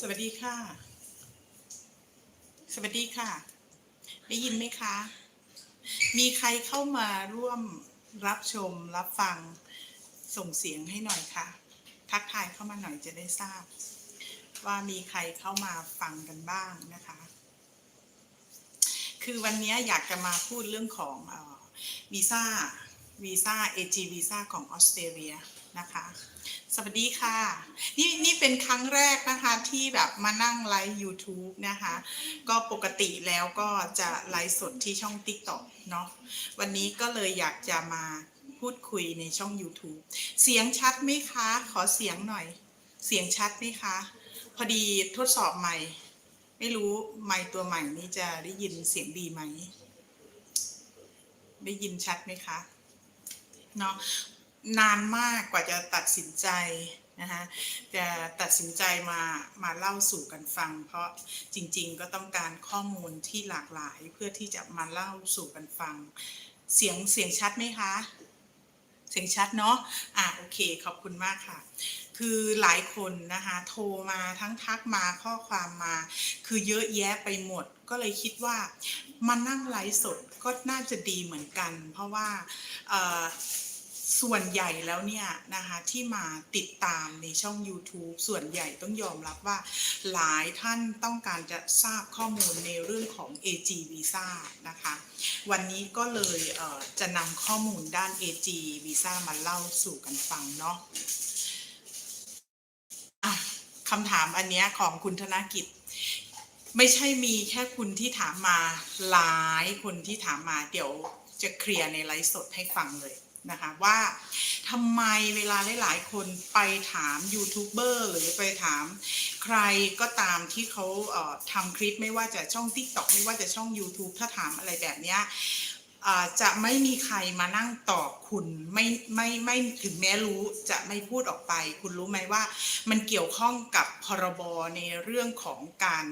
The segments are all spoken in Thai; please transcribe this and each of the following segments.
สวัสดีค่ะ สวัสดีค่ะ ได้ยินไหมคะ มีใครเข้ามาร่วมรับชมรับฟังส่งเสียงให้หน่อยค่ะ ทักทายเข้ามาหน่อยจะได้ทราบ ว่ามีใครเข้ามาฟังกันบ้างนะคะ คือวันนี้อยากจะมาพูดเรื่องของออวีซ่าวีซ่า AG วีซ่าของออสเตรเลียนะคะ สวัสดีค่ะ นี่นี่เป็นครั้งแรกนะคะที่แบบมานั่งไลฟ์ YouTube นะคะ ก็ปกติแล้วก็จะไลฟ์สดที่ช่อง TikTok เนาะวันนี้ก็เลยอยากจะมาพูดคุยในช่อง YouTube เสียงชัดไหมคะ ขอเสียงหน่อย เสียงชัดไหมคะ พอดีทดสอบใหม่ ไม่รู้ไมค์ตัวใหม่นี้จะได้ยินเสียงดีไหม ได้ยินชัดไหมคะเนาะ นานมากกว่าจะตัดสินใจนะคะจะตัดสินใจมามาเล่าสู่กันฟัง เพราะจริงๆก็ต้องการข้อมูลที่หลากหลายเพื่อที่จะมาเล่าสู่กันฟัง เสียงเสียงชัดไหมคะ เสียงชัดเนาะอะโอเคขอบคุณมากค่ะ คือหลายคนนะคะโทรมาทั้งทักมาข้อความมา คือเยอะแยะไปหมดก็เลยคิดว่ามานั่งไลฟ์สดก็น่าจะดีเหมือนกัน เพราะว่า ส่วนใหญ่แล้วเนี่ยนะคะที่มาติดตามในช่อง YouTube ส่วนใหญ่ต้องยอมรับว่าหลายท่านต้องการจะทราบข้อมูลในเรื่องของ AG Visa นะคะ วันนี้ก็เลยเจะนำข้อมูลด้าน AG Visa มาเล่าสู่กันฟังเนาะะคำถามอันเนี้ยของคุณธนกิจไม่ใช่มีแค่คุณที่ถามมาหลายคนที่ถามมาเดี๋ยวจะเคลียร์ในไลฟ์สดให้ฟังเลย นะคะว่าทำไมเวลาหลาย ๆ คนไปถามยูทูบเบอร์หรือไปถามใครก็ตามที่เขาเทำคลิปไม่ว่าจะช่อง TikTok ไม่ว่าจะช่อง YouTube ถ้าถามอะไรแบบเนี้ย จะไม่มีใครมานั่งตอบคุณไม่ไม่ไม่ถึงแม้รู้จะไม่พูดออกไป คุณรู้ไหมว่า มันเกี่ยวข้องกับพรบในเรื่องของการ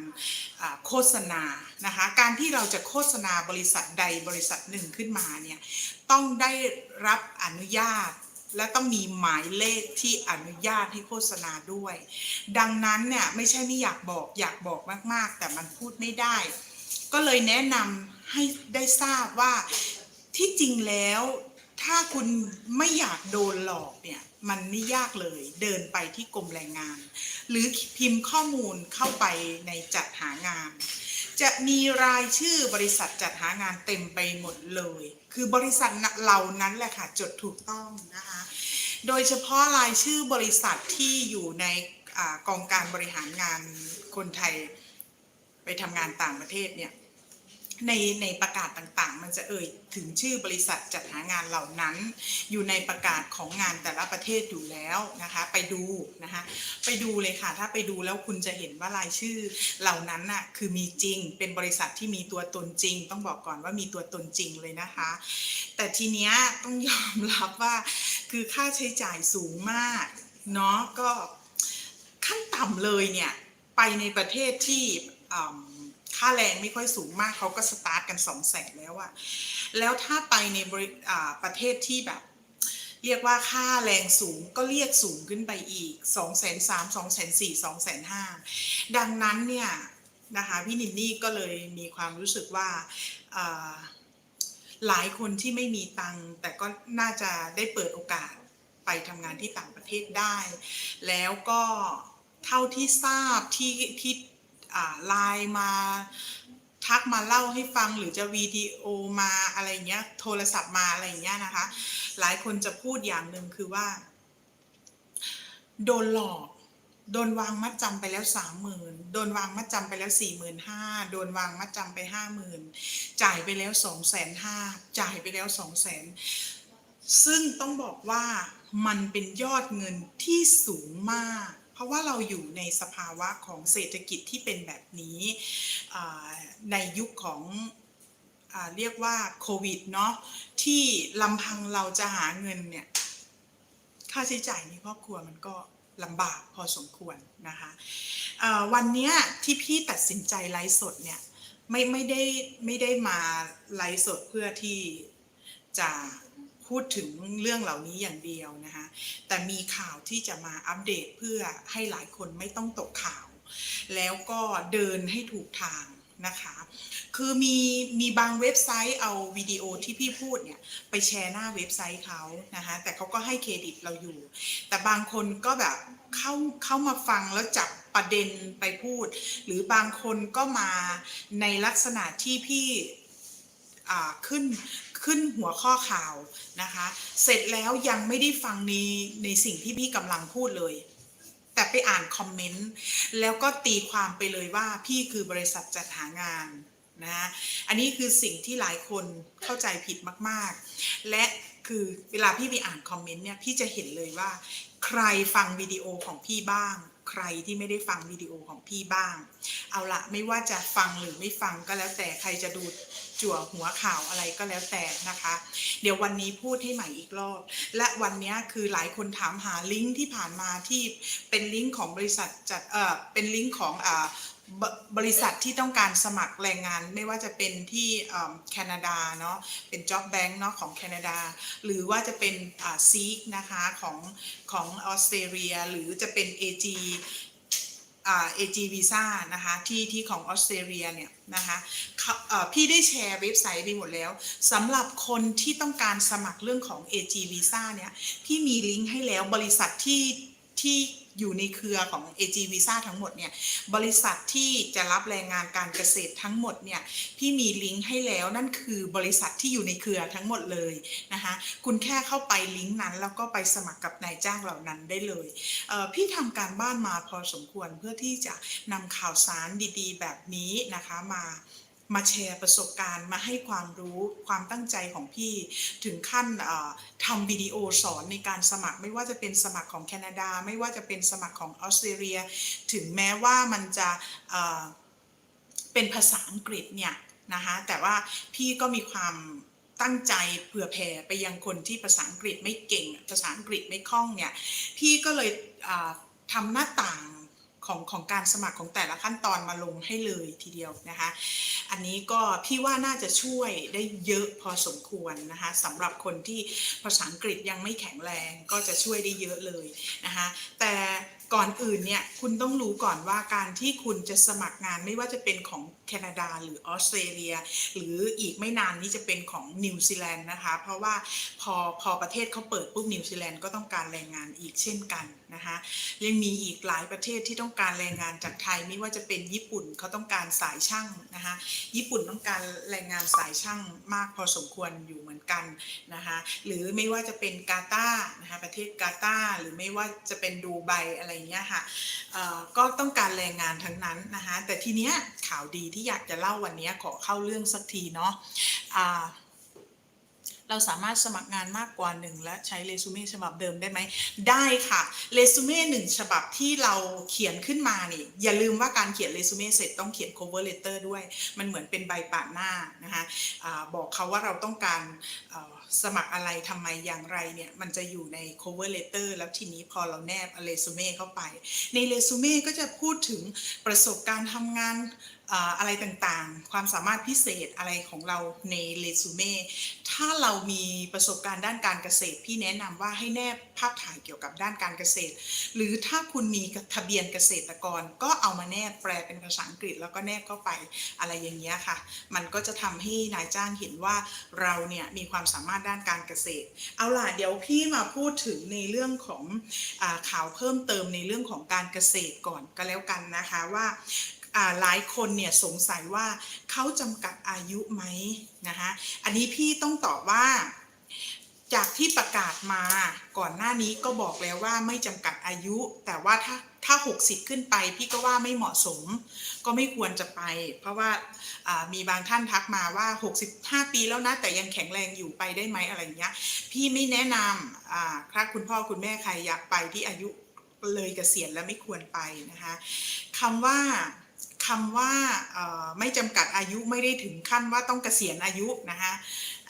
โฆษณานะคะการที่เราจะโฆษณาบริษัทใดบริษัทหนึ่งขึ้นมาเนี่ยต้องได้รับอนุญาตและต้องมีหมายเลขที่อนุญาตให้โฆษณาด้วย ดังนั้นเนี่ยไม่ใช่ไม่อยากบอกอยากบอกมาก ๆ แต่มันพูดไม่ได้ ก็เลยแนะนำให้ได้ทราบว่าที่จริงแล้วถ้าคุณไม่อยากโดนหลอกเนี่ยมันไม่ยากเลยเดินไปที่กรมแรงงาน หรือพิมพ์ข้อมูลเข้าไปในจัดหางาน จะมีรายชื่อบริษัทจัดหางานเต็มไปหมดเลย คือบริษัทเหล่านั้นแหละค่ะจดถูกต้องนะคะ โดยเฉพาะรายชื่อบริษัทที่อยู่ในอกองการบริหารงานคนไทยไปทำงานต่างประเทศเนี่ย ในในประกาศต่างๆ มันจะเอ่ยถึงชื่อบริษัทจัดหางานเหล่านั้น อยู่ในประกาศของงานแต่ละประเทศอยู่แล้วนะคะไปดูนะคะไปดูเลยค่ะ ถ้าไปดูแล้วคุณจะเห็นว่ารายชื่อเหล่านั้นน่ะคือมีจริง เป็นบริษัทที่มีตัวตนจริง ต้องบอกก่อนว่ามีตัวตนจริงเลยนะคะ แต่ทีเนี้ยต้องยอมรับว่าคือค่าใช้จ่ายสูงมากเนาะก็ขั้นต่ำเลยเนี่ยไปในประเทศที่อ่า ค่าแรงไม่ค่อยสูงมากเขาก็สตาร์ทกันสองแสนแล้วอะแล้วถ้าไปในบริประเทศที่แบบ เรียกว่าค่าแรงสูงก็เรียกสูงขึ้นไปอีก2 3 0 0 0 2 4 0 0 0 2 5 0 0ดังนั้นเนี่ยนะคะพี่นินนี่ก็เลยมีความรู้สึกว่าหลายคนที่ไม่มีตังค์แต่ก็น่าจะได้เปิดโอกาสไปทำงานที่ต่างประเทศได้ แล้วก็เท่าที่ทราบที่ที่ ไลน์มาทักมาเล่าให้ฟังหรือจะวิดีโอมาอะไรเงี้ย โทรศัพท์มาอะไรเงี้ยนะคะ หลายคนจะพูดอย่างหนึ่งคือว่า โดนหลอก โดนวางมัดจำไปแล้วสามหมื่นโดนวางมัดจำไปแล้วสี่หมื่นห้าโดนวางมัดจำไปห้าหมื่นจ่ายไปแล้วสองแสนห้าจ่ายไปแล้วสองแสนซึ่งต้องบอกว่ามันเป็นยอดเงินที่สูงมาก ราะว่าเราอยู่ในสภาวะของเศรษฐกิจที่เป็นแบบนี้ในยุคของอเรียกว่าโควิดเนาะที่ลำพังเราจะหาเงินเนี่ยค่าใช้จ่ายในครอบครัวมันก็ลำบากพอสมควรนะคะวันนี้ที่พี่ตัดสินใจไลฟ์สดเนี่ยไม่ไม่ได้ไม่ได้มาไลฟ์สดเพื่อที่จะ พูดถึงเรื่องเหล่านี้อย่างเดียวนะคะแต่มีข่าวที่จะมาอัปเดตเพื่อให้หลายคนไม่ต้องตกข่าว แล้วก็เดินให้ถูกทางนะคะ คือมีมีบางเว็บไซต์เอาวิดีโอที่พี่พูดเนี่ยไปแชร์หน้าเว็บไซต์เขานะคะแต่เขาก็ให้เครดิตเราอยู่ แต่บางคนก็แบบเข้าเข้ามาฟังแล้วจับประเด็นไปพูด หรือบางคนก็มาในลักษณะที่พี่ขึ้น ขึ้นหัวข้อข่าวนะคะ เสร็จแล้วยังไม่ได้ฟังในในสิ่งที่พี่กำลังพูดเลย แต่ไปอ่านคอมเมนต์แล้วก็ตีความไปเลยว่าพี่คือบริษัทจัดหางานนะอันนี้คือสิ่งที่หลายคนเข้าใจผิดมากๆ และคือเวลาพี่ไปอ่านคอมเมนต์เนี่ยพี่จะเห็นเลยว่า ใครฟังวิดีโอของพี่บ้าง ใครที่ไม่ได้ฟังวิดีโอของพี่บ้าง เอาละไม่ว่าจะฟังหรือไม่ฟังก็แล้วแต่ใครจะดูจั่วหัวข่าวอะไรก็แล้วแต่นะคะ เดี๋ยววันนี้พูดให้ใหม่อีกรอบ และวันนี้คือหลายคนถามหาลิงก์ที่ผ่านมาที่เป็นลิงก์ของบริษัทจัดเออเป็นลิงก์ของอ่า บบริษัทที่ต้องการสมัครแรงงานไม่ว่าจะเป็นที่แคนาดาเนาะเป็น Job Bank เนาะของแคนาดา หรือว่าจะเป็นซีกนะคะของของออสเตรเลีย หรือจะเป็น AG อ่า AG Visa นะคะที่ที่ของออสเตรเลียเนี่ยนะคะพี่ได้แชร์เว็บไซต์ไปหมดแล้วสำหรับคนที่ต้องการสมัครเรื่องของ AG Visa เนี่ยพี่มีลิงก์ให้แล้วบริษัทที่ที่ อยู่ในเครือของ AG Visa ทั้งหมดเนี่ยบริษัทที่จะรับแรงงานการเกษตรทั้งหมดเนี่ยพี่มีลิงก์ให้แล้วนั่นคือบริษัทที่อยู่ในเครือทั้งหมดเลยนะคะคุณแค่เข้าไปลิงก์นั้นแล้วก็ไปสมัครกับนายจ้างเหล่านั้นได้เลยเพี่ทำการบ้านมาพอสมควรเพื่อที่จะนำข่าวสารดีๆ แบบนี้นะคะมา มาแชร์ประสบการณ์มาให้ความรู้ความตั้งใจของพี่ถึงขั้นทำวิดีโอสอนในการสมัคร ไม่ว่าจะเป็นสมัครของแคนาดา ไม่ว่าจะเป็นสมัครของออสเตรเลีย ถึงแม้ว่ามันจะเอ่อเป็นภาษาอังกฤษเนี่ยนะคะแต่ว่าพี่ก็มีความตั้งใจเผื่อแผ่ไปยังคนที่ภาษาอังกฤษไม่เก่ง ภาษาอังกฤษไม่คล่องเนี่ยพี่ก็เลยทำหน้าต่าง ของของการสมัครของแต่ละขั้นตอนมาลงให้เลยทีเดียวนะคะ อันนี้ก็พี่ว่าน่าจะช่วยได้เยอะพอสมควรนะคะสำหรับคนที่ภาษาอังกฤษยังไม่แข็งแรงก็จะช่วยได้เยอะเลยนะคะแต่ก่อนอื่นเนี่ยคุณต้องรู้ก่อนว่าการที่คุณจะสมัครงานไม่ว่าจะเป็นของแคนาดาหรือออสเตรเลีย หรืออีกไม่นานนี้จะเป็นของนิวซีแลนด์นะคะ เพราะว่าพอพอประเทศเขาเปิดปุ๊บนิวซีแลนด์ก็ต้องการแรงงานอีกเช่นกันนะคะยังมีอีกหลายประเทศที่ต้องการแรงงานจากไทยไม่ว่าจะเป็นญี่ปุ่นเขาต้องการสายช่างนะคะญี่ปุ่นต้องการแรงงานสายช่างมากพอสมควรอยู่เหมือนกันนะคะหรือไม่ว่าจะเป็นกาตาร์นะคะประเทศกาตาร์หรือไม่ว่าจะเป็นดูไบอะไรอย่างเงี้ยค่ะก็ต้องการแรงงานทั้งนั้นนะคะแต่ทีเนี้ยข่าวดีที่อยากจะเล่าวันนี้ขอเข้าเรื่องสักทีเนาะ เราสามารถสมัครงานมากกว่าหนึ่งและใช้เรซูเม่ฉบับเดิมได้ไหม ได้ค่ะเรซูเม่หนึ่งฉบับที่เราเขียนขึ้นมานี่อย่าลืมว่าการเขียนเรซูเม่เสร็จต้องเขียน cover letter ด้วย มันเหมือนเป็นใบปาดหน้านะคะอาบอกเขาว่าเราต้องการสมัครอะไรทำไมอย่างไรเนี่ยมันจะอยู่ใน cover letter แล้วทีนี้พอเราแนบเรซูเม่เข้าไป ในเรซูเม่ก็จะพูดถึงประสบการณ์ทำงาน อะไรต่างๆ ความสามารถพิเศษอะไรของเราในเรซูเม่ถ้าเรามีประสบการณ์ด้านการเกษตร พี่แนะนำว่าให้แนบภาพถ่ายเกี่ยวกับด้านการเกษตร หรือถ้าคุณมีทะเบียนเกษตรกร ก็เอามาแนบแปลเป็นภาษาอังกฤษ แล้วก็แนบเข้าไปอะไรอย่างเงี้ยค่ะ มันก็จะทำให้นายจ้างเห็นว่าเราเนี่ยมีความสามารถด้านการเกษตร เอาล่ะเดี๋ยวพี่มาพูดถึงในเรื่องของอข่าวเพิ่มเติมในเรื่องของการเกษตรก่อนก็แล้วกันนะคะว่า หลายคนเนี่ยสงสัยว่าเขาจำกัดอายุไหมนะคะอันนี้พี่ต้องตอบว่าจากที่ประกาศมาก่อนหน้านี้ก็บอกแล้วว่าไม่จำกัดอายุ แต่ว่าถ้าถ้า 60 ขึ้นไป พี่ก็ว่าไม่เหมาะสม ก็ไม่ควรจะไป เพราะว่ามีบางท่านทักมาว่า 65 ปีแล้วนะ แต่ยังแข็งแรงอยู่ไปได้ไหมอะไรอย่างเงี้ย พี่ไม่แนะนำถ้าคุณพ่อคุณแม่ใครอยากไปที่อายุเลยเกษียณแล้วไม่ควรไปนะคะคำว่า คำว่าไม่จำกัดอายุไม่ได้ถึงขั้นว่าต้องเกษียณอายุนะคะ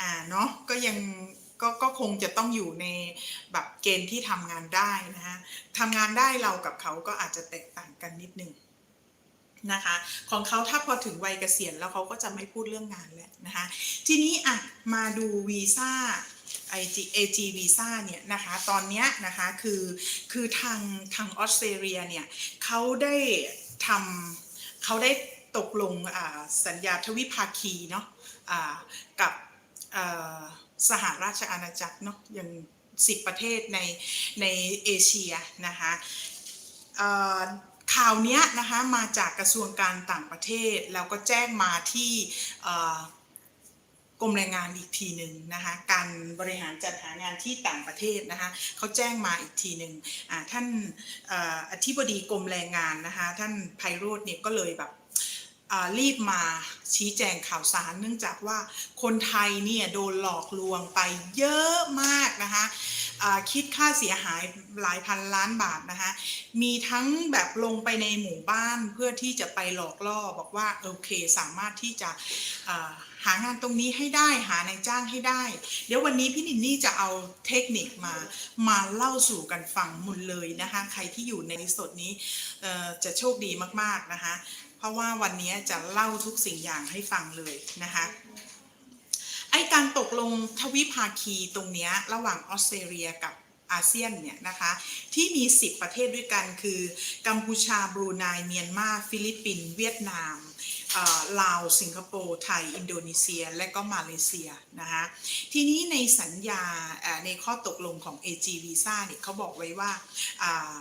อ่าเนาะก็ยังก็ก็คงจะต้องอยู่ในแบบเกณฑ์ที่ทำงานได้นะคะทำงานได้เรากับเขาก็อาจจะแตกต่างกันนิดนึงนะคะของเขาถ้าพอถึงวัยเกษียณแล้วเขาก็จะไม่พูดเรื่องงานแล้วนะคะทีนี้อะมาดูวีซ่า IG AG Visa เนี่ยนะคะตอนเนี้ยนะคะคือคือทางทางออสเตรเลียเนี่ยเขาได้ทำ เขาได้ตกลงสัญญาทวิภาคีเนาะะกับอ่าสหราชอาณาจักรเนาะอย่างสิบประเทศในในเอเชียนะคะข่าวนี้นะคะมาจากกระทรวงการต่างประเทศ แล้วก็แจ้งมาที่ กรมแรงงานอีกทีหนึ่งนะคะการบริหารจัดหางานที่ต่างประเทศนะคะเขาแจ้งมาอีกทีหนึ่งท่านออธิบดีกรมแรงงานนะคะท่านไพโรธเนี่ยก็เลยแบบรีบมาชี้แจงข่าวสารเนื่องจากว่าคนไทยเนี่ยโดนหลอกลวงไปเยอะมากนะคะ คิดค่าเสียหายหลายพันล้านบาทนะคะ มีทั้งแบบลงไปในหมู่บ้านเพื่อที่จะไปหลอกล่อบอกว่าโอเคสามารถที่จะหางานตรงนี้ให้ได้หานายจ้างให้ได้ เดี๋ยววันนี้พี่นินนี่จะเอาเทคนิคมามาเล่าสู่กันฟังหมดเลยนะคะ ใครที่อยู่ในสดนี้จะโชคดีมากๆนะคะ เพราะว่าวันนี้จะเล่าทุกสิ่งอย่างให้ฟังเลยนะคะ ไอการตกลงทวิภาคีตรงนี้ระหว่างออสเตรเลียกับอาเซียนเนี่ยนะคะที่มี 10 ประเทศด้วยกันคือ กัมพูชา บรูไนเมียนมา ฟิลิปปินส์เวียดนามลาว สิงคโปร์ ไทย อินโดนีเซีย และก็มาเลเซียนะคะทีนี้ในสัญญาในข้อตกลงของ AG Visa เนี่ยเขาบอกไว้ว่าอ่า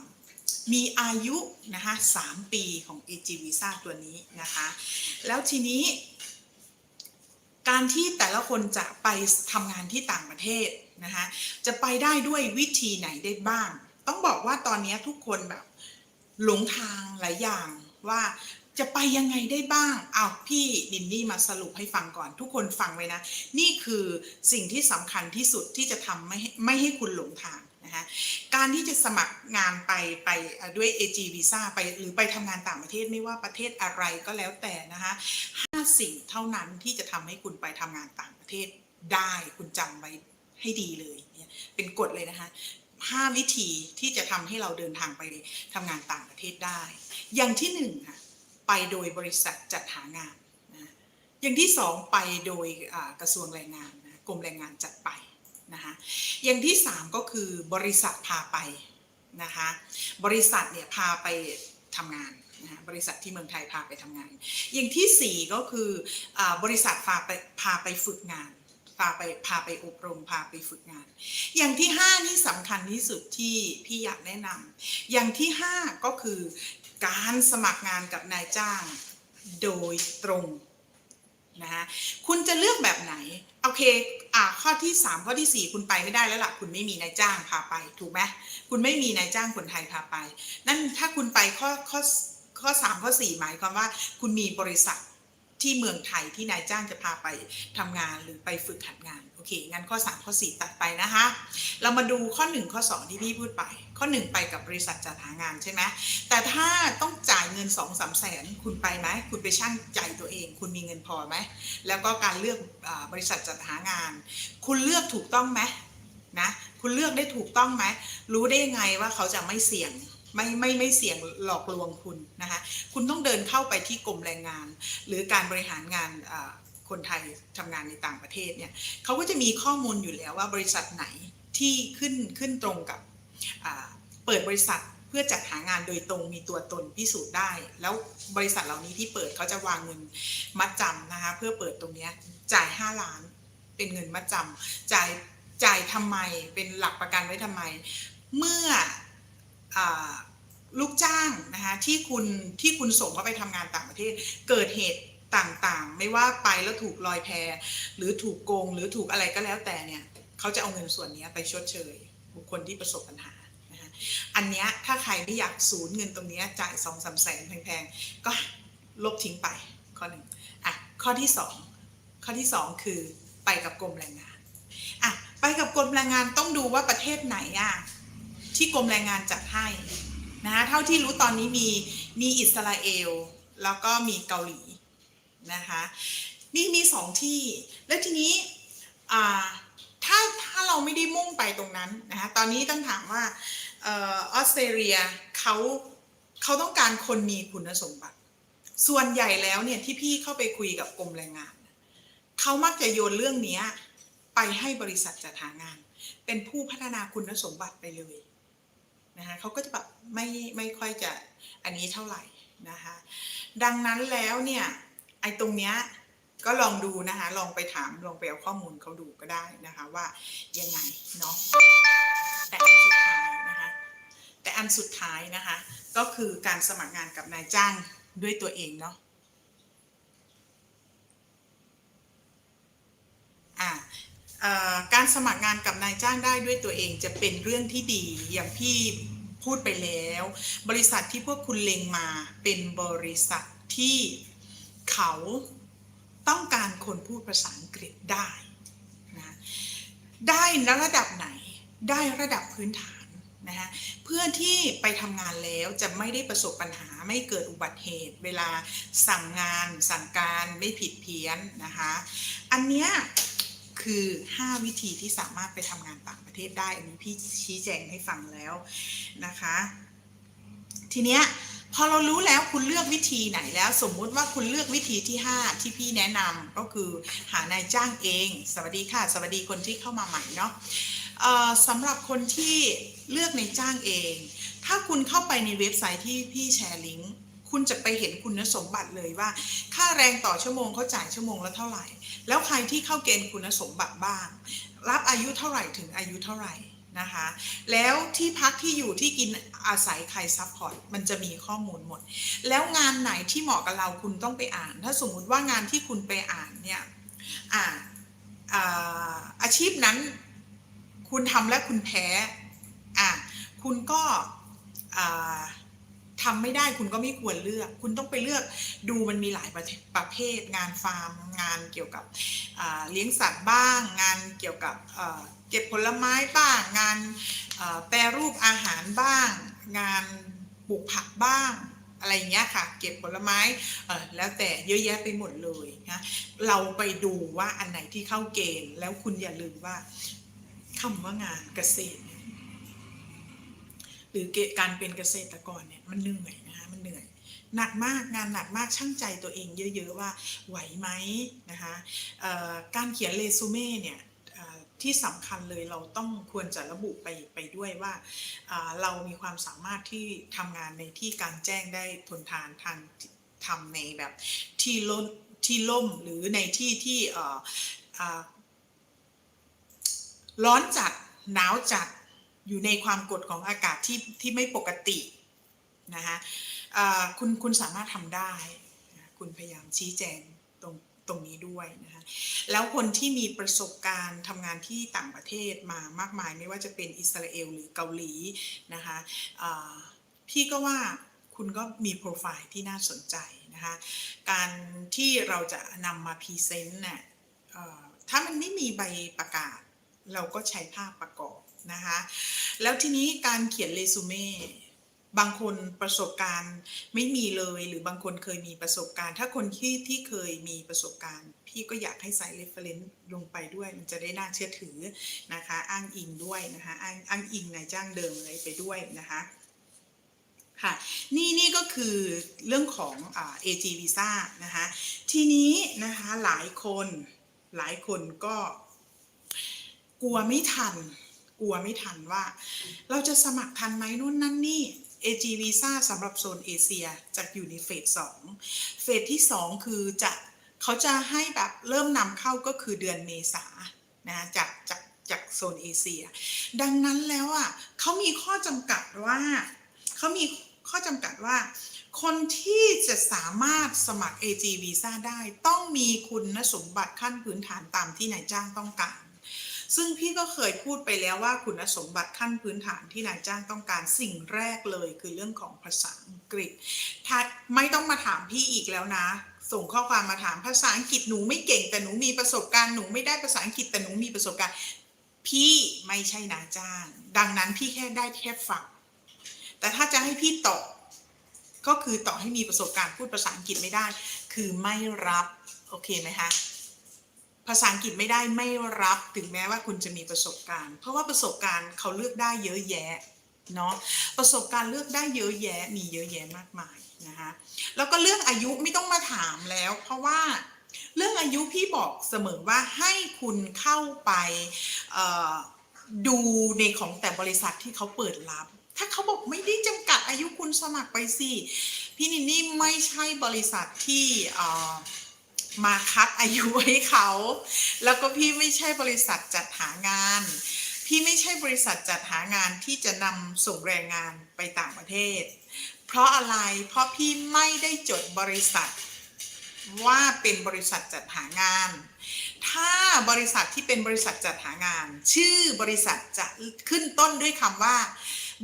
มีอายุนะคะ3ปีของ AG Visa ตัวนี้นะคะแล้วทีนี้ การที่แต่ละคนจะไปทำงานที่ต่างประเทศนะคะจะไปได้ด้วยวิธีไหนได้บ้าง ต้องบอกว่าตอนนี้ทุกคนแบบหลงทางหลายอย่างว่าจะไปยังไงได้บ้างเอาวพี่ดินนี่มาสรุปให้ฟังก่อน ทุกคนฟังไว้นะ นี่คือสิ่งที่สำคัญที่สุดที่จะทำไม่ไม่ให้คุณหลงทาง นะคะการที่จะสมัครงานไปไปด้วย AG Visa ไปหรือไปทำงานต่างประเทศไม่ว่าประเทศอะไรก็แล้วแต่นะคะห้าสิ่งเท่านั้นที่จะทำให้คุณไปทำงานต่างประเทศได้คุณจำไว้ให้ดีเลยเนี่ยเป็นกฎเลยนะคะห้าวิธีที่จะทำให้เราเดินทางไปทำงานต่างประเทศได้ อย่างที่หนึ่งค่ะไปโดยบริษัทจัดหางานนะอย่างที่สองไปโดยกระทรวงแรงงานนะกรมแรงงานจัดไป นะคะอย่างที่สามก็คือบริษัทพาไปนะคะบริษัทเนี่ยพาไปทำงานนะะบริษัทที่เมืองไทยพาไปทำงาน อย่างที่สี่ก็คืออบริษัทพาไปพาไปฝึกงานพาไปพาไปอบรมพาไปฝึกงาน อย่างที่ห้านี่สำคัญที่สุดที่พี่อยากแนะนำอย่างที่ห้าก็คือการสมัครงานกับนายจ้างโดยตรง นะคะคุณจะเลือกแบบไหน โอเคอ่าข้อที่สามข้อที่สี่คุณไปไม่ได้แล้วล่ะ คุณไม่มีนายจ้างพาไป ถูกไหมคุณไม่มีนายจ้างคนไทยพาไป นั่นถ้าคุณไปข้อข้อข้อสามข้อสี่หมายความว่า คุณมีบริษัท ที่เมืองไทยที่นายจ้างจะพาไปทำงานหรือไปฝึกหัดงานโอเคงั้นข้อ 3 ข้อ 4 ตัดไปนะคะ เรามาดูข้อ 1 ข้อ 2 ที่พี่พูดไป ข้อ 1 ไปกับบริษัทจัดหางานใช่ไหมแต่ถ้าต้องจ่ายเงิน 2 3แสนคุณไปไหมคุณไปช่างใจตัวเอง คุณมีเงินพอไหมแล้วก็การเลือกอบริษัทจัดหางาน คุณเลือกถูกต้องไหมนะคุณเลือกได้ถูกต้องไหมรู้ได้ยังไงว่าเขาจะไม่เสี่ยง ไม่ไม่ไม่เสี่ยงหลอกลวงคุณนะคะ คุณต้องเดินเข้าไปที่กรมแรงงาน หรือการบริหารงานคนไทยทำงานในต่างประเทศเนี่ยเขาก็จะมีข้อมูลอยู่แล้วว่าบริษัทไหนที่ขึ้นขึ้นตรงกับเปิดบริษัทเพื่อจัดหางานโดยตรงมีตัวตนพิสูจน์ได้ แล้วบริษัทเหล่านี้ที่เปิดเขาจะวางเงินมัดจำนะคะเพื่อเปิดตรงนี้จ่าย 5 ล้านเป็นเงินมัดจำจ่ายจ่ายทำไมเป็นหลักประกันไว้ทำไม เมื่อ ลูกจ้างนะคะที่คุณที่คุณส่งเขาไปทำงานต่างประเทศ เกิดเหตุต่างๆ ไม่ว่าไปแล้วถูกลอยแพหรือถูกโกง หรือถูกอะไรก็แล้วแต่เนี่ยเขาจะเอาเงินส่วนนี้ไปชดเชย บุคคลที่ประสบปัญหานะคะอันเนี้ยถ้าใครไม่อยากสูญเงินตรงนี้จ่ายสองสามแสนแพงๆ ก็ลบทิ้งไปข้อหนึ่งอะข้อที่สองข้อที่สองคือไปกับกรมแรงงานอะไปกับกรมแรงงานต้องดูว่าประเทศไหนอะ ที่กรมแรงงานจัดให้นะเท่าที่รู้ตอนนี้มีมีอิสราเอล แล้วก็มีเกาหลีนะคะมีมีสองที่ แล้วทีนี้ถ้าถ้าเราไม่ได้มุ่งไปตรงนั้นนะคะตอนนี้ต้องถามว่าออสเตรเลียเขาเขาต้องการคนมีคุณสมบัติ ส่วนใหญ่แล้วเนี่ยที่พี่เข้าไปคุยกับกรมแรงงานเขามักจะโยนเรื่องนี้ไปให้บริษัทจัดหางาน เป็นผู้พัฒนาคุณสมบัติไปเลย นะคะเขาก็จะแบบไม่ไม่ค่อยจะอันนี้เท่าไหร่นะคะ ดังนั้นแล้วเนี่ยไอ้ตรงเนี้ยก็ลองดูนะคะ ลองไปถามลองไปเอาข้อมูลเขาดูก็ได้นะคะว่ายังไงเนาะแต่อันสุดท้ายนะคะ แต่อันสุดท้ายนะคะ ก็คือการสมัครงานกับนายจ้างด้วยตัวเองเนาะอ่า การสมัครงานกับนายจ้างได้ด้วยตัวเองจะเป็นเรื่องที่ดีอย่างพี่พูดไปแล้ว บริษัทที่พวกคุณเล็งมาเป็นบริษัทที่เขาต้องการคนพูดภาษาอังกฤษได้นะได้ณระดับไหนได้ระดับพื้นฐานนะคะเพื่อที่ไปทำงานแล้วจะไม่ได้ประสบปัญหาไม่เกิดอุบัติเหตุ เวลาสั่งงานสั่งการไม่ผิดเพี้ยนนะคะอันเนี้ย คือ 5 วิธีที่สามารถไปทำงานต่างประเทศได้ อันนี้พี่ชี้แจงให้ฟังแล้วนะคะ ทีเนี้ยพอเรารู้แล้วคุณเลือกวิธีไหนแล้ว สมมุติว่าคุณเลือกวิธีที่ 5 ที่พี่แนะนำก็คือหานายจ้างเอง สวัสดีค่ะ สวัสดีคนที่เข้ามาใหม่เนาะสำหรับคนที่เลือกในายจ้างเอง ถ้าคุณเข้าไปในเว็บไซต์ที่พี่แชร์ลิงก์ คุณจะไปเห็นคุณสมบัติเลยว่า ค่าแรงต่อชั่วโมงเขาจ่ายชั่วโมงละเท่าไหร่ แล้วใครที่เข้าเกณฑ์คุณสมบัติบ้าง รับอายุเท่าไหร่ถึงอายุเท่าไหร่นะคะแล้วที่พักที่อยู่ที่กินอาศัยใครซัพพอร์ตมันจะมีข้อมูลหมด แล้วงานไหนที่เหมาะกับเราคุณต้องไปอ่าน ถ้าสมมุติว่างานที่คุณไปอ่านเนี่ยอ่าอาอาชีพนั้นคุณทำและคุณแพ้อะคุณก็อ่า ทำไม่ได้คุณก็ไม่ควรเลือก คุณต้องไปเลือกดูมันมีหลายประเภทประเภท งานฟาร์ม งานเกี่ยวกับเลี้ยงสัตว์บ้าง งานเกี่ยวกับเก็บผลไม้บ้าง งานแปรรูปอาหารบ้าง งานปลูกผักบ้างอะไรอย่างเงี้ยค่ะ เก็บผลไม้แล้วแต่เยอะแยะไปหมดเลยนะเราไปดูว่าอันไหนที่เข้าเกณฑ์แล้วคุณอย่าลืมว่าคำว่างานเกษตร หรือเกการเป็นเกษตรกรเนี่ยมันเหนื่อยนะคะมันเหนื่อยหนักมากงานหนักมากช่างใจตัวเองเยอะ ๆ ว่าไหวไหมนะคะการเขียนเรซูเม่เนี่ยที่สำคัญเลยเราต้องควรจะระบุไปไปด้วยว่าเรามีความสามารถที่ทำงานในที่กลารแจ้งได้ทนทานทางทำในแบบที่ล่มที่ล่มหรือในที่ที่ร้อนจัดหนาวจัด อยู่ในความกดของอากาศที่ที่ไม่ปกตินะคะคุณคุณสามารถทำได้ คุณพยายามชี้แจงตรงตรงนี้ด้วยนะคะแล้วคนที่มีประสบการณ์ทำงานที่ต่างประเทศมามากมาย ไม่ว่าจะเป็นอิสราเอลหรือเกาหลีนะคะพี่ก็ว่าคุณก็มีโปรไฟล์ที่น่าสนใจนะคะการที่เราจะนำมาพรีเซนต์เนี่ยถ้ามันไม่มีใบประกาศ เราก็ใช้ภาพประกอบ นะคะ แล้วทีนี้การเขียนเรซูเม่บางคนประสบการณ์ไม่มีเลย หรือบางคนเคยมีประสบการณ์ ถ้าคนที่ที่เคยมีประสบการณ์ พี่ก็อยากให้ใส่ reference ลงไปด้วย มันจะได้น่าเชื่อถือนะคะ อ้างอิงด้วยนะคะอ้างอ้างอิงนายจ้างเดิมอะไรไปด้วยนะคะค่ะนี่นี่ก็คือเรื่องของอ่า AG Visa นะคะทีนี้นะคะหลายคนหลายคนก็กลัวไม่ทัน กลัวไม่ทันว่า เราจะสมัครทันไหมนู่นนั่นนี่ AG Visa สำหรับโซนเอเชียจะอยู่ในเฟสสองเฟสที่2คือจะเขาจะให้แบบเริ่มนำเข้าก็คือเดือนเมษานะจากจากจากโซนเอเชีย ดังนั้นแล้วอะเขามีข้อจำกัดว่าเขามีข้อจำกัดว่า คนที่จะสามารถสมัคร AG Visa ได้ ต้องมีคุณสมบัติขั้นพื้นฐานตามที่นายจ้างต้องการ ซึ่งพี่ก็เคยพูดไปแล้วว่าคุณสมบัติขั้นพื้นฐานที่นายจ้างต้องการสิ่งแรกเลยคือเรื่องของภาษาอังกฤษถ้าไม่ต้องมาถามพี่อีกแล้วนะ ส่งข้อความมาถามภาษาอังกฤษหนูไม่เก่งแต่หนูมีประสบการณ์หนูไม่ได้ภาษาอังกฤษแต่หนูมีประสบการณ์ พี่ไม่ใช่นายจ้าง ดังนั้นพี่แค่ได้แค่ฟังแต่ถ้าจะให้พี่ตอบก็คือต่อให้มีประสบการณ์พูดภาษาอังกฤษไม่ได้ คือไม่รับ โอเคไหมคะ ภาษาอังกฤษไม่ได้ไม่รับถึงแม้ว่าคุณจะมีประสบการณ์ เพราะว่าประสบการณ์เขาเลือกได้เยอะแยะเนาะประสบการณ์เลือกได้เยอะแยะมีเยอะแยะมากมายนะคะแล้วก็เรื่องอายุไม่ต้องมาถามแล้ว เพราะว่าเรื่องอายุพี่บอกเสมอว่าให้คุณเข้าไปดูในของแต่บริษัทที่เขาเปิดรับ ถ้าเขาบอกไม่ได้จำกัดอายุคุณสมัครไปสิพี่นินนี่ไม่ใช่บริษัทที่ มาคัดอายุให้เขา แล้วก็พี่ไม่ใช่บริษัทจัดหางาน พี่ไม่ใช่บริษัทจัดหางานที่จะนำส่งแรงงานไปต่างประเทศ เพราะอะไร เพราะพี่ไม่ได้จดบริษัทว่าเป็นบริษัทจัดหางาน ถ้าบริษัทที่เป็นบริษัทจัดหางาน ชื่อบริษัทจะขึ้นต้นด้วยคำว่า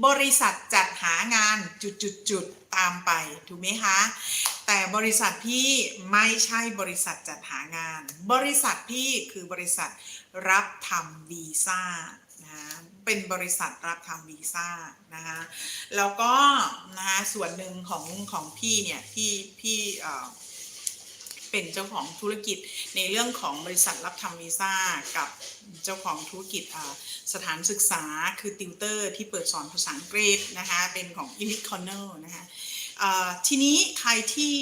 บริษัทจัดหางานจุดๆๆตามไปถูกไหมคะแต่บริษัทพี่ไม่ใช่บริษัทจัดหางาน บริษัทพี่คือบริษัทรับทำวีซ่านะเป็นบริษัทรับทำวีซ่านะคะแล้วก็นะคะส่วนหนึ่งของของพี่เนี่ยพี่พี่เอ่อ เป็นเจ้าของธุรกิจในเรื่องของบริษัทรับทำวีซ่ากับเจ้าของธุรกิจสถานศึกษาคือติวเตอร์ที่เปิดสอนภาษาอังกฤษนะคะเป็นของ e l i t Corner นะคะทีนี้ใครที่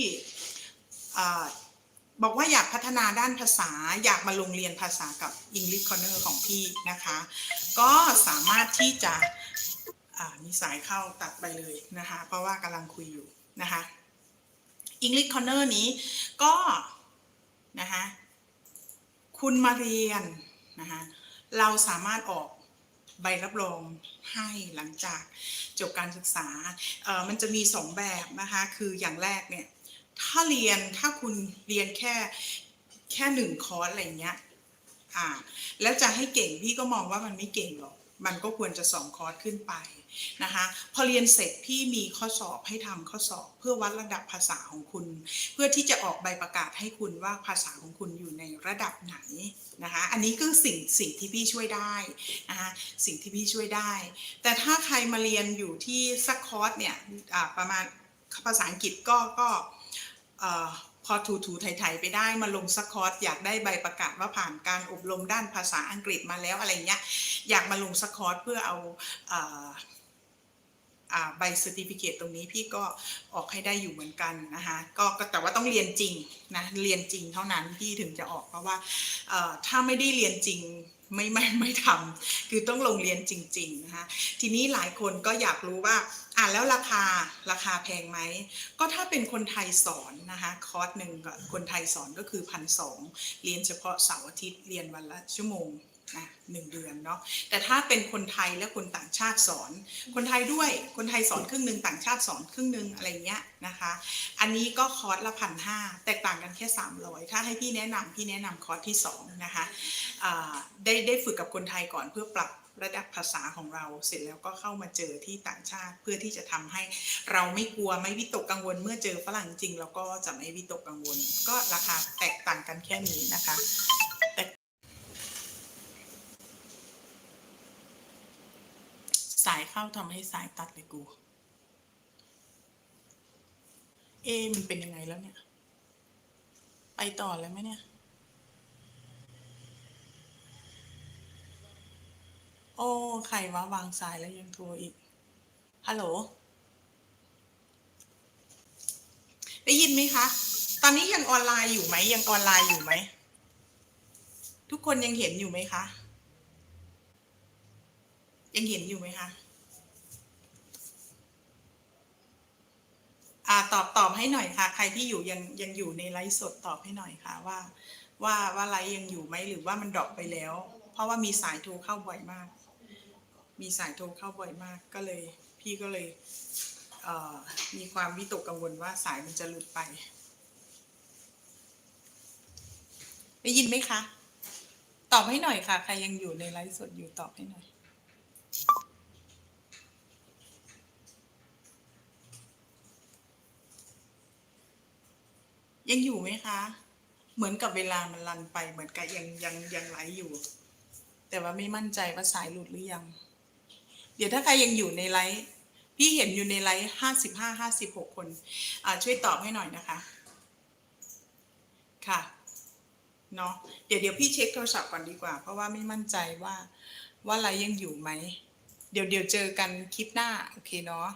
บอกว่าอยากพัฒนาด้านภาษาอยากมาลงเรียนภาษากับ English Corner ของพี่นะคะ ก็สามารถที่จะมีสายเข้าตัดไปเลยนะคะ เพราะว่ากำลังคุยอยู่นะคะ English Corner นี้ก็นะคะคุณมาเรียนนะคะเราสามารถออกใบรับรองให้หลังจากจบการศึกษาเอ่อมันจะมีสองแบบนะคะคืออย่างแรกเนี่ยถ้าเรียนถ้าคุณเรียนแค่แค่หนึ่งคอร์สอะไรเงี้ยอ่าแล้วจะให้เก่งพี่ก็มองว่ามันไม่เก่งหรอก มันก็ควรจะสองคอร์สขึ้นไป นะคะพอเรียนเสร็จพี่มีข้อสอบให้ทำข้อสอบ เพื่อวัดระดับภาษาของคุณ เพื่อที่จะออกใบประกาศให้คุณว่าภาษาของคุณอยู่ในระดับไหนนะคะอันนี้คือสิ่งสิ่งที่พี่ช่วยได้นะคะสิ่งที่พี่ช่วยได้ แต่ถ้าใครมาเรียนอยู่ที่สักคอร์สเนี่ยประมาณภาษาอังกฤษก็ก็พอถูถูไถๆไปได้มาลงสักคอร์สอยากได้ใบประกาศว่าผ่านการอบรมด้านภาษาอังกฤษมาแล้วอะไรเงี้ยอยากมาลงสักคอร์สเพื่อเอาเอา ใบเซอร์ติฟิเคตตรงนี้พี่ก็ออกให้ได้อยู่เหมือนกันนะคะก็แต่ว่าต้องเรียนจริงนะเรียนจริงเท่านั้นพี่ถึงจะออกเพราะว่าถ้าไม่ได้เรียนจริงไม่ไม่ไม่ทำคือต้องลงเรียนจริงๆนะคะทีนี้หลายคนก็อยากรู้ว่าอ่าแล้วราคาราคาแพงไหมก็ถ้าเป็นคนไทยสอนนะคะคอร์สหนึ่งก็คนไทยสอนก็คือพันสองเรียนเฉพาะเสาร์อาทิตย์เรียนวันละชั่วโมง นะหนึ่งเดือนเนาะแต่ถ้าเป็นคนไทยและคนต่างชาติสอน คนไทยด้วยคนไทยสอนครึ่งหนึ่งต่างชาติสอนครึ่งหนึ่งอะไรเงี้ยนะคะ อันนี้ก็คอร์สละพันห้าแตกต่างกันแค่ 300 ถ้าให้พี่แนะนำพี่แนะนำคอร์สที่2นะคะได้ได้ฝึกกับคนไทยก่อนเพื่อปรับระดับภาษาของเราเสร็จแล้วก็เข้ามาเจอที่ต่างชาติ เพื่อที่จะทำให้เราไม่กลัวไม่วิตกกังวล เมื่อเจอฝรั่งจริงเราก็จะไม่วิตกกังวล ก็ราคาแตกต่างกันแค่นี้นะคะแต่สาย เข้าทำให้สายตัดเลยกู เอมันเป็นยังไงแล้วเนี่ย ไปต่อเลยไหมเนี่ย โอ้ใครวะวางสายแล้วยังโทรอีก ฮัลโหล ได้ยินไหมคะ ตอนนี้ยังออนไลน์อยู่ไหม ยังออนไลน์อยู่ไหม ทุกคนยังเห็นอยู่ไหมคะยังเห็นอยู่ไหมคะ อ่าตอบตอบให้หน่อยค่ะ ใครที่อยู่ยังยังอยู่ในไลฟ์สดตอบให้หน่อยค่ะว่า ว่าว่าไลฟ์ยังอยู่ไหมหรือว่ามันดรอปไปแล้ว เพราะว่ามีสายโทรเข้าบ่อยมาก มีสายโทรเข้าบ่อยมากก็เลย พี่ก็เลยเอ่อมีความวิตกกังวลว่าสายมันจะหลุดไปได้ยินไหมคะ ตอบให้หน่อยค่ะ ใครยังอยู่ในไลฟ์สดอยู่ตอบให้หน่อย ยังอยู่ไหมคะ เหมือนกับเวลามันลันไป เหมือนกับยังยังยังไหลอยู่ แต่ว่าไม่มั่นใจว่าสายหลุดหรือยัง เดี๋ยวถ้าใครยังอยู่ในไลฟ์พี่เห็นอยู่ในไลฟ์ห้าสิบห้าห้าสิบหกคน อ่าช่วยตอบให้หน่อยนะคะ ค่ะเนาะเดี๋ยวเดี๋ยวพี่เช็คโทรศัพท์ก่อนดีกว่า เพราะว่าไม่มั่นใจว่า ว่าไลฟ์ยังอยู่ไหม เดี๋ยวเดี๋ยวเจอกันคลิปหน้า โอเคเนาะ